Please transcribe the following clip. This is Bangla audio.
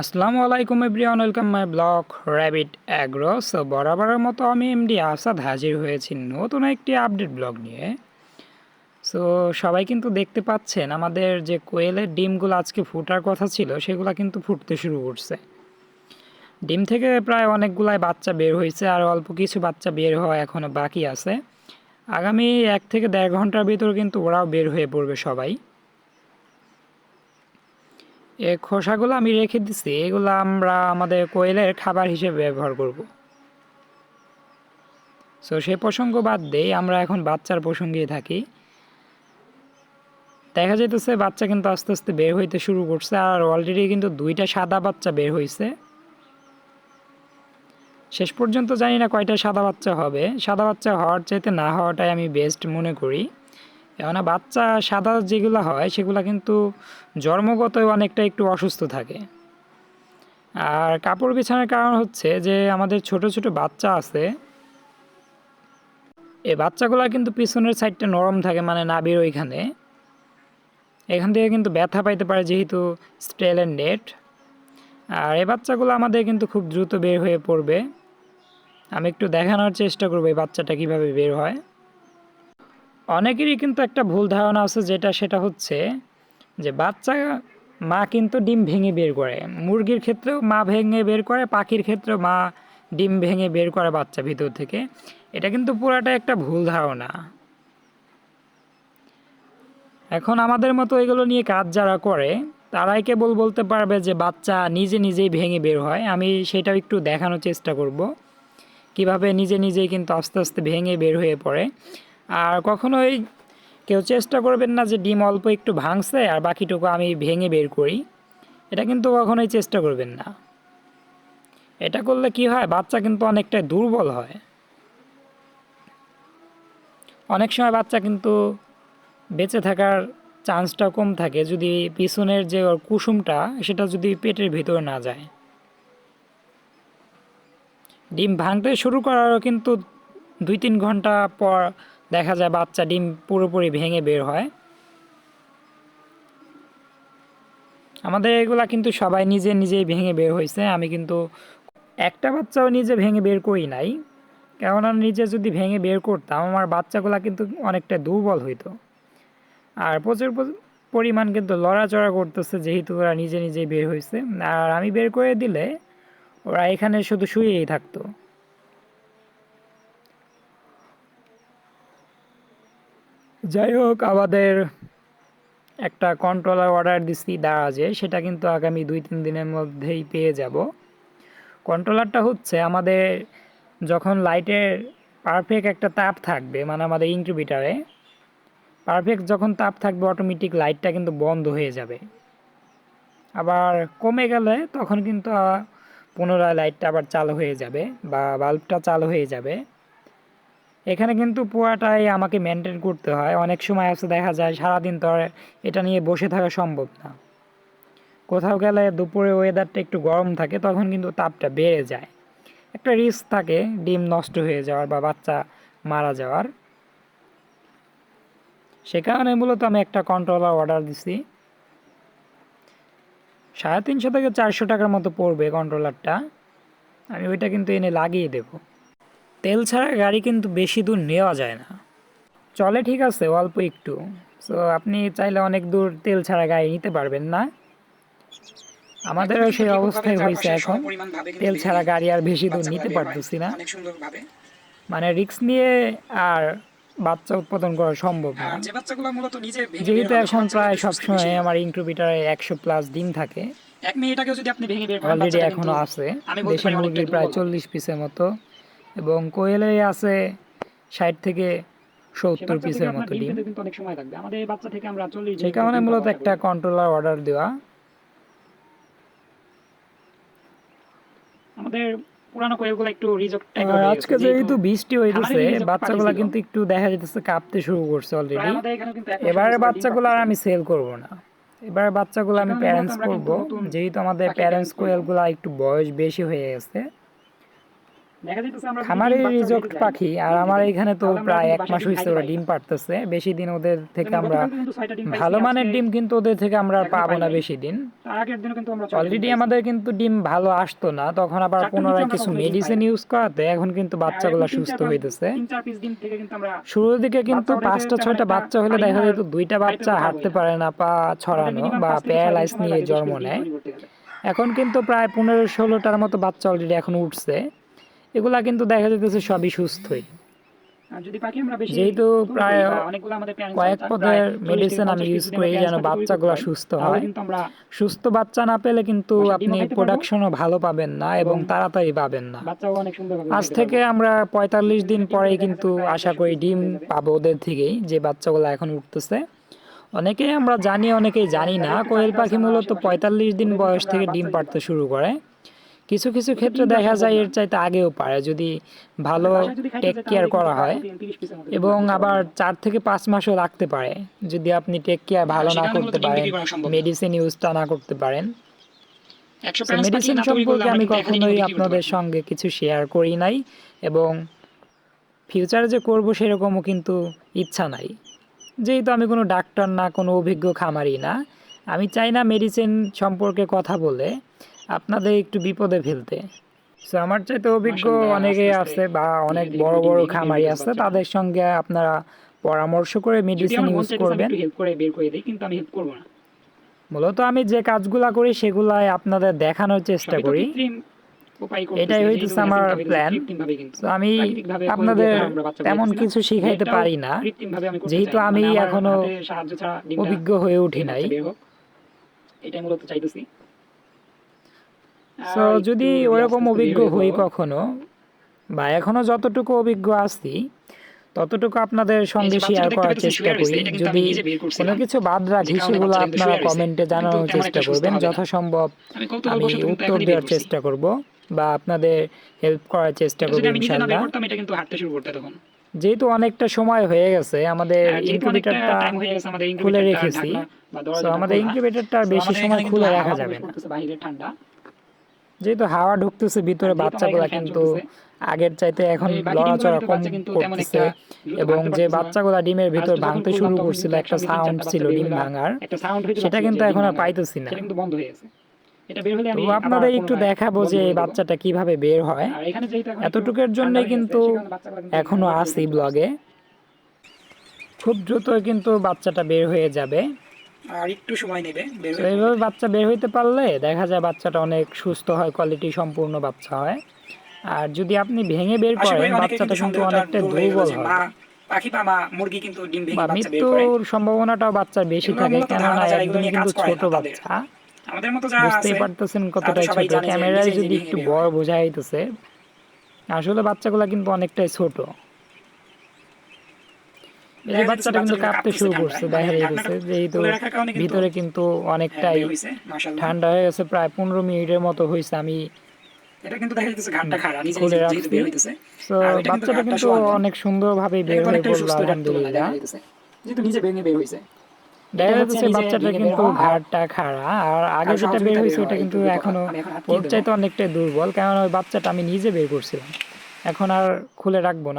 আসসালামু আলাইকুম everyone, welcome my blog rabbit agro. So বরাবরের মতো আমি এমডি আসাদ হাজির হয়েছি নতুন একটি আপডেট ব্লগ নিয়ে। সো সবাই কিন্তু দেখতে পাচ্ছেন আমাদের যে কোয়েলের ডিমগুলো আজকে ফুটার কথা ছিল, সেগুলো কিন্তু ফুটতে শুরু করছে। ডিম থেকে প্রায় অনেকগুলাই বাচ্চা বের হয়েছে আর অল্প কিছু বাচ্চা বের হওয়া এখনও বাকি আছে। আগামী এক থেকে দেড় ঘণ্টার ভিতর কিন্তু ওরাও বের হয়ে পড়বে সবাই। এই খোসাগুলো আমি রেখে দিছি, এগুলো আমরা আমাদের কোয়েলের খাবার হিসেবে ব্যবহার করব। সো সে প্রসঙ্গ বাদ দেই, আমরা এখন বাচ্চার প্রসঙ্গেই থাকি। দেখা যাইতেছে বাচ্চা কিন্তু আস্তে আস্তে বের হইতে শুরু করছে, আর অলরেডি কিন্তু দুইটা সাদা বাচ্চা বের হয়েছে শেষ পর্যন্ত জানি না কয়টা সাদা বাচ্চা হবে। সাদা বাচ্চা হওয়ার চাইতে না হওয়াটাই আমি বেস্ট মনে করি। কেননা বাচ্চা সাদা যেগুলো হয়, সেগুলো কিন্তু জন্মগত অনেকটা একটু অসুস্থ থাকে। আর কাপড় বিছানার কারণ হচ্ছে যে, আমাদের ছোট ছোট বাচ্চা আছে এই বাচ্চাগুলো কিন্তু পিছনের সাইডটা নরম থাকে মানে নাবির ওইখানে। এখান থেকে কিন্তু ব্যথা পাইতে পারে যেহেতু স্টেলের নেট। আর এই বাচ্চাগুলো আমাদের কিন্তু খুব দ্রুত বের হয়ে পড়বে। আমি একটু দেখানোর চেষ্টা করব এই বাচ্চাটা কীভাবে বের হয়। অনেকেরই কিন্তু একটা ভুল ধারণা আছে যেটা, সেটা হচ্ছে যে বাচ্চা মা কিন্তু ডিম ভেঙে বের করে। মুরগির ক্ষেত্রেও মা ভেঙে বের করে, পাখির ক্ষেত্রেও মা ডিম ভেঙে বের করে বাচ্চা ভিতর থেকে। এটা কিন্তু পুরাটা একটা ভুল ধারণা। এখন আমাদের মতো এগুলো নিয়ে কাজ যারা করে, তারাই কেবল বলতে পারবে যে বাচ্চা নিজে নিজেই ভেঙে বের হয়। আমি সেটাও একটু দেখানোর চেষ্টা করব। কীভাবে নিজে নিজেই কিন্তু আস্তে আস্তে ভেঙে বের হয়ে পড়ে। আর কখনোই কেউ চেষ্টা করবেন না যে ডিম অল্প একটু ভাঙছে আর বাকিটুকু আমি ভেঙে বের করি। এটা কিন্তু কখনোই চেষ্টা করবেন না। এটা করলে কি হয়? বাচ্চা কিন্তু অনেকটাই দুর্বল হয়। অনেক সময় বাচ্চা কিন্তু বেঁচে থাকার চান্সটা কম থাকে। যদি পিছনের যে কুসুমটা, সেটা যদি পেটের ভিতরে না যায়। ডিম ভাঙতে শুরু করারও কিন্তু দুই তিন ঘণ্টা পর দেখা যায় বাচ্চা ডিম পুরোপুরি ভেঙে বের হয়। আমাদের এগুলা কিন্তু সবাই নিজে নিজেই ভেঙে বের হয়েছে আমি কিন্তু একটা বাচ্চাও নিজে ভেঙে বের করি নাই। কেননা নিজে যদি ভেঙে বের করতাম, আমার বাচ্চাগুলা কিন্তু অনেকটা দুর্বল হইতো। আর প্রচুর পরিমাণ কিন্তু লড়াচড়া করতেছে যেহেতু ওরা নিজে নিজেই বের হয়েছে আর আমি বের করে দিলে ওরা এখানে শুধু শুয়েই থাকতো। যাই হোক, আমাদের একটা কন্ট্রোলার অর্ডার দিছি দারাজে, সেটা কিন্তু আগামী দুই তিন দিনের মধ্যেই পেয়ে যাব। কন্ট্রোলারটা হচ্ছে আমাদের যখন লাইটের পারফেক্ট একটা তাপ থাকবে মানে আমাদের ইনকিউবেটারে পারফেক্ট যখন তাপ থাকবে অটোমেটিক লাইটটা কিন্তু বন্ধ হয়ে যাবে। আবার কমে গেলে তখন কিন্তু পুনরায় লাইটটা আবার চালু হয়ে যাবে বা বাল্বটা চালু হয়ে যাবে। এখানে কিন্তু পুরাটাই আমাকে মেনটেন করতে হয়। অনেক সময় আছে, দেখা যায় সারাদিন আর এটা নিয়ে বসে থাকা সম্ভব না। কোথাও গেলে দুপুরে ওয়েদারটা একটু গরম থাকে, তখন কিন্তু তাপটা বেড়ে যায়। একটা রিস্ক থাকে, ডিম নষ্ট হয়ে যাওয়ার বা বাচ্চা মারা যাওয়ার। সে কারণে মূলত আমি একটা কন্ট্রোলার অর্ডার দিছি। সাড়ে তিনশো থেকে চারশো টাকার মতো পড়বে কন্ট্রোলারটা আমি ওইটা কিন্তু এনে লাগিয়ে দেবো। তেল ছাড়া গাড়ি কিন্তু বেশি দূর নেওয়া যায় না। চলে ঠিক আছে অল্প একটু। সো আপনি চাইলে অনেক দূর তেল ছাড়া গাড়ি নিতে পারবেন না। আমাদেরও সেই অবস্থায় হয়েছে এখন। তেল ছাড়া গাড়ি আর বেশি দূর নিতে পারতেছি না। মানে রিক্স নিয়ে আর বাচ্চা উৎপাদন করা সম্ভব না। যেহেতু এখন প্রায় সবসময় আমার ইনক্রুবিটারে একশো প্লাস ডিম থাকে। অলরেডি এখনও আছে। আমি বলতে দেশি পারি অনেকটা মুরগির প্রায় চল্লিশ পিসের মতো। এবং কোয়েলে আছে ষাট থেকে সত্তর পিসের মতো ডিম ডিম। কিন্তু অনেক সময় লাগবে। আমাদের এই বাচ্চা থেকে আমরা চল্লিশ সেই কারণে মূলত একটা কন্ট্রোলার অর্ডার দেওয়া। আমাদের পুরানো কোয়েলগুলো একটু রিজেক্ট আজকে যেহেতু বৃষ্টি হইতেছে আমাদের বাচ্চাগুলা কিন্তু একটু দেখা যাইতেছে কাঁপতে শুরু করছে অলরেডি এবারে বাচ্চাগুলো আর আমি সেল করব না। এবারে বাচ্চাগুলো আমি প্যারেন্টস করব যেহেতু আমাদের প্যারেন্টস কোয়েলগুলো একটু বয়স বেশি হয়ে গেছে। দেখা যাইতেছে আমরা যদি খামারে ডিম বাচ্চা রিজেক্ট পাখি আর আমার এখানে তো প্রায় এক মাস হয়েছে ওরা ডিম পারতেছে বেশি দিন ওদের থেকে আমরা ভালো মানের ডিম কিন্তু ওদের থেকে আমরা পাবো না বেশি দিন। অলরেডি আমাদের কিন্তু ডিম ভালো আসতো না তখন আবার পুনরায় কিছু মেডিসিন ইউজ করাতে এখন কিন্তু বাচ্চাগুলো সুস্থ হইতেছে। শুরুর দিকে কিন্তু পাঁচটা ছয়টা বাচ্চা হলে দেখা যেত দুইটা বাচ্চা হাঁটতে পারে না পা ছড়ানো বা সময় নিয়ে জন্ম নেয়। এখন কিন্তু প্রায় পনেরো ষোলোটার মতো বাচ্চা অলরেডি এখন উঠছে। এগুলা কিন্তু দেখা যেতেছে সবই সুস্থই। যেহেতু প্রায় কয়েক পদের প্রায় 40 থেকে মেডিসিন আমি ইউজ করি যেন বাচ্চাগুলো সুস্থ হয়। সুস্থ বাচ্চা না পেলে কিন্তু আপনি। প্রোডাকশনও ভালো পাবেন না এবং তাড়াতাড়ি পাবেন না। আজ থেকে আমরা পঁয়তাল্লিশ দিন দেখা কিন্তু আশা করি ডিম পাবো ওদের থেকেই যে বাচ্চাগুলো এখন উঠতেছে। অনেকেই আমরা জানি অনেকেই জানি না। কোয়েল পাখি মূলত পঁয়তাল্লিশ দিন বয়স থেকে ডিম পাড়তে শুরু করে। কিছু কিছু ক্ষেত্রে দেখা যায় এর চাইতে আগেও পারে যদি ভালো টেক কেয়ার করা হয়। প্রায় 30 পিসের মতো ডিম এবং আবার চার থেকে পাঁচ মাসও লাগতে পারে যদি আপনি টেক কেয়ার ভালো না করতে পারেন। মেডিসিন ইউজটা না। করতে পারেন। 100 parents পাখি মেডিসিন সম্পর্কে আমি কখনোই আপনাদের সঙ্গে কিছু শেয়ার করি নাই এবং ফিউচারে যে করব সেরকমও কিন্তু ইচ্ছা নাই। যেহেতু আমি কোনো ডাক্তার না কোনো অভিজ্ঞ খামারি না আমি চাই না মেডিসিন সম্পর্কে কথা বলে আপনাদের একটু বিপদে ফেলতে। সো আমার চাইতে অভিজ্ঞ অনেকেই আছে বা অনেক বড় বড় খামারি আছে তাদের সঙ্গে আপনারা পরামর্শ করে মেডিসিন ইউজ করবেন। হেল্প করে বের করে দিই কিন্তু আমি হেল্প করব না। মূলত আমি যে কাজগুলা করি সেগুলাই আপনাদের দেখানোর চেষ্টা করি। এটাই হইতেছে আমার। তো আমি আপনাদের তেমন কিছু শিখাইতে পারি না। যেহেতু আমি এখনও অভিজ্ঞ হয়ে উঠি নাই। এটাই মূলত চাইতেছি। সো যদি ওরকম অভিজ্ঞ হই কখনো বা এখনও যতটুকু অভিজ্ঞ আছি ততটুকু আপনাদের সঙ্গে শেয়ার করার চেষ্টা করি। যদি কোনো কিছু বাদ রাখি সেগুলো আপনারা কমেন্টে জানানোর চেষ্টা করবেন যথাসম্ভব আমি উত্তর দেওয়ার চেষ্টা করব বা আপনাদের হেল্প করার চেষ্টা করব ইনশাআল্লাহ। যেহেতু অনেকটা সময় হয়ে গেছে আমাদের ইনকিউবেটরটা খুলে রেখেছি। তো আমাদের। ইনকিউবেটরটা বেশি সময় খুলে রাখা যাবে না। যেহেতু হাওয়া ঢুকতেছে ভিতরে আর যেহেতু বাচ্চাগুলা কিন্তু আগের চাইতে এখন লড়াচড়া কম করতেছে এবং যে। বাচ্চাগুলা ডিমের ভিতর ভাঙতে শুরু করছিল একটা সাউন্ড ছিল ডিম ভাঙার সেটা কিন্তু এখন আর পাইতেছি না। হয়ে আপনাদের একটু দেখাবো যে এই বাচ্চাটা কীভাবে বের হয়। এতটুকুর হয়ে গেছে, কিন্তু এখনও আসি ব্লগে। খুব দ্রুত কিন্তু বাচ্চাটা বের হয়ে যাবে। আর একটু সময় নেবে তো এইভাবে বাচ্চা বের হইতে পারলে দেখা যায় বাচ্চাটা অনেক সুস্থ হয় কোয়ালিটি সম্পূর্ণ বাচ্চা হয়। আর যদি আপনি ভেঙে বের করেন বাচ্চাটা কিন্তু অনেকটা দুর্বল হয়। পাখি বা মা মুরগি কিন্তু ডিম ভেঙে বাচ্চা বের করে। মৃত্যুর সম্ভাবনাটাও বাচ্চার বেশি থাকে কেননা একদমই কিন্তু ছোট বাচ্চা। আমাদের মতো যারা বুঝতেই পারতেছেন সবাই ছোট। ক্যামেরায় যদি একটু বড়। বোঝা যাইতেছে আসলে বাচ্চাগুলা কিন্তু অনেকটাই ছোট। এই বাচ্চাটা কিন্তু কাঁপতে শুরু করছে দেখা ঢাকনাটা যেহেতু ভিতরে কিন্তু হ্যাঁ, অনেকটাই মাশাআল্লাহ। ঠান্ডা হয়ে গেছে প্রায় পনেরো মিনিটের মতো হয়েছে আমি এটা কিন্তু দেখা যাচ্ছে ঘাটটা খাড়া নিজে নিজে যেহেতু বের হইতেছে। তো আর এটা কিন্তু বাচ্চাটা কিন্তু অনেক সুন্দরভাবে বের হয়ে পড়ল সুস্থ এটার তুলনায় আলহামদুলিল্লাহ। যেহেতু নিজে ভেঙে বের হইছে। দেখা যাচ্ছে বাচ্চাটা কিন্তু ঘাড়টা খাড়া আর আগে যেটা বের হয়েছে ওটা কিন্তু এখনও আমি এখন ওর চাইতে অনেকটাই দুর্বল কারণ ওই বাচ্চাটা আমি নিজে বের করছিলাম। এখন আর খুলে রাখব না।